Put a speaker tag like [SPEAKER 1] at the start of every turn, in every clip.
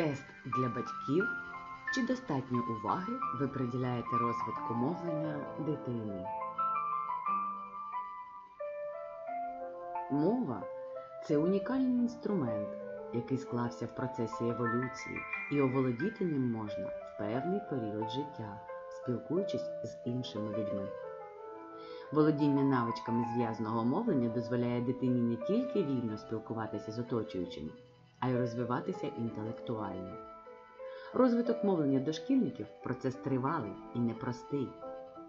[SPEAKER 1] Тест для батьків. Чи достатньо уваги ви приділяєте розвитку мовлення дитини? Мова це унікальний інструмент, який склався в процесі еволюції, і оволодіти ним можна в певний період життя, спілкуючись з іншими людьми. Володіння навичками зв'язного мовлення дозволяє дитині не тільки вільно спілкуватися з оточуючими, а й розвиватися інтелектуально. Розвиток мовлення дошкільників процес тривалий і непростий,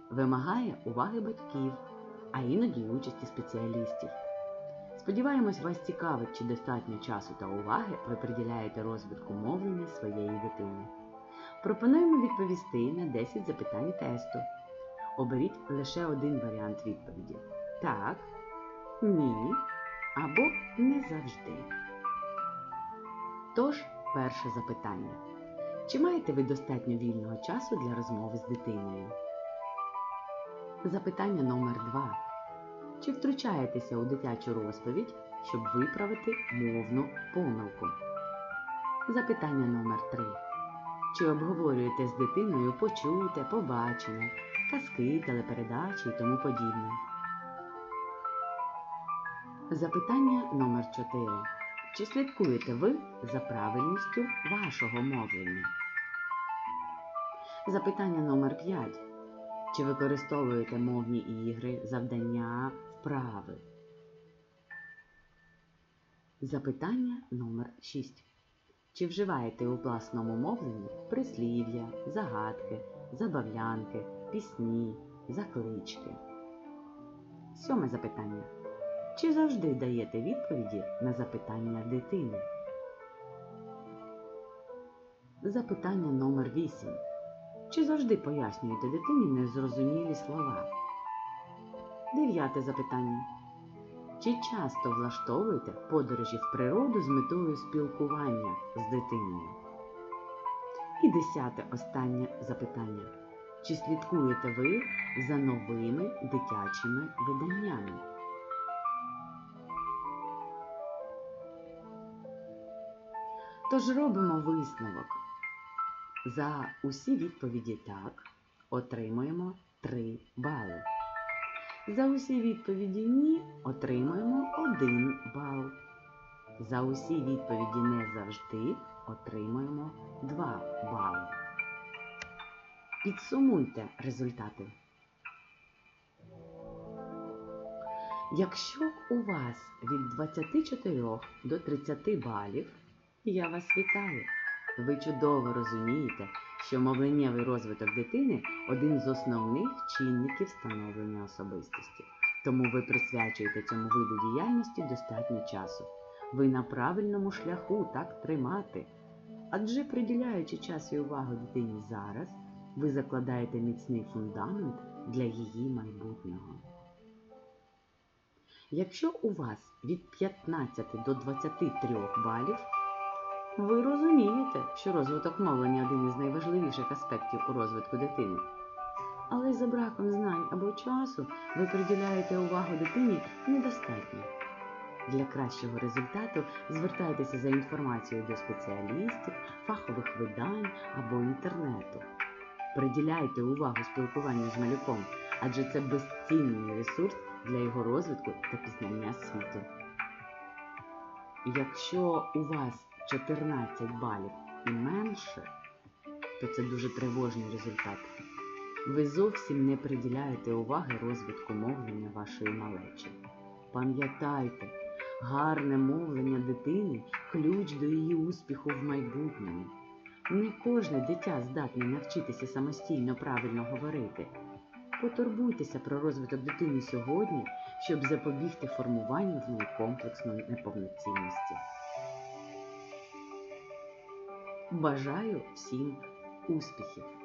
[SPEAKER 1] вимагає уваги батьків, а іноді й участі спеціалістів. Сподіваємось, вас цікавить, чи достатньо часу та уваги ви приділяєте розвитку мовлення своєї дитини. Пропонуємо відповісти на 10 запитань тесту. Оберіть лише один варіант відповіді: так, ні або не завжди. Тож, перше запитання. Чи маєте ви достатньо вільного часу для розмови з дитиною? Запитання номер 2. Чи втручаєтеся у дитячу розповідь, щоб виправити мовну помилку? Запитання номер 3. Чи обговорюєте з дитиною почуте, побачене, казки, телепередачі і тому подібне? Запитання номер 4. Чи слідкуєте ви за правильністю вашого мовлення? Запитання номер 5. Чи використовуєте мовні ігри, завдання, вправи? Запитання номер 6. Чи вживаєте у власному мовленні прислів'я, загадки, забавлянки, пісні, заклички? Сьоме запитання. Чи завжди даєте відповіді на запитання дитини? Запитання номер 8. Чи завжди пояснюєте дитині незрозумілі слова? Дев'яте запитання. Чи часто влаштовуєте подорожі в природу з метою спілкування з дитиною? І десяте останнє запитання. Чи слідкуєте ви за новими дитячими виданнями? Тож робимо висновок. За усі відповіді так отримуємо 3 бали. За усі відповіді ні отримуємо 1 бал. За усі відповіді не завжди отримуємо 2 бали. Підсумуйте результати. Якщо у вас від 24 до 30 балів, я вас вітаю. Ви чудово розумієте, що мовленнєвий розвиток дитини один з основних чинників становлення особистості. Тому ви присвячуєте цьому виду діяльності достатньо часу. Ви на правильному шляху так тримати. Адже приділяючи час і увагу дитині зараз, ви закладаєте міцний фундамент для її майбутнього. Якщо у вас від 15 до 23 балів, ви розумієте, що розвиток мовлення один із найважливіших аспектів у розвитку дитини. Але за браком знань або часу ви приділяєте увагу дитині недостатньо. Для кращого результату звертайтеся за інформацією до спеціалістів, фахових видань або інтернету. Приділяйте увагу спілкуванню з малюком, адже це безцінний ресурс для його розвитку та пізнання світу. Якщо у вас 14 балів і менше, то це дуже тривожний результат. Ви зовсім не приділяєте уваги розвитку мовлення вашої малечі. Пам'ятайте, гарне мовлення дитини ключ до її успіху в майбутньому. Не кожне дитя здатне навчитися самостійно правильно говорити. Потурбуйтеся про розвиток дитини сьогодні, щоб запобігти формуванню в неї комплексної неповноцінності. Бажаю всім успіхів!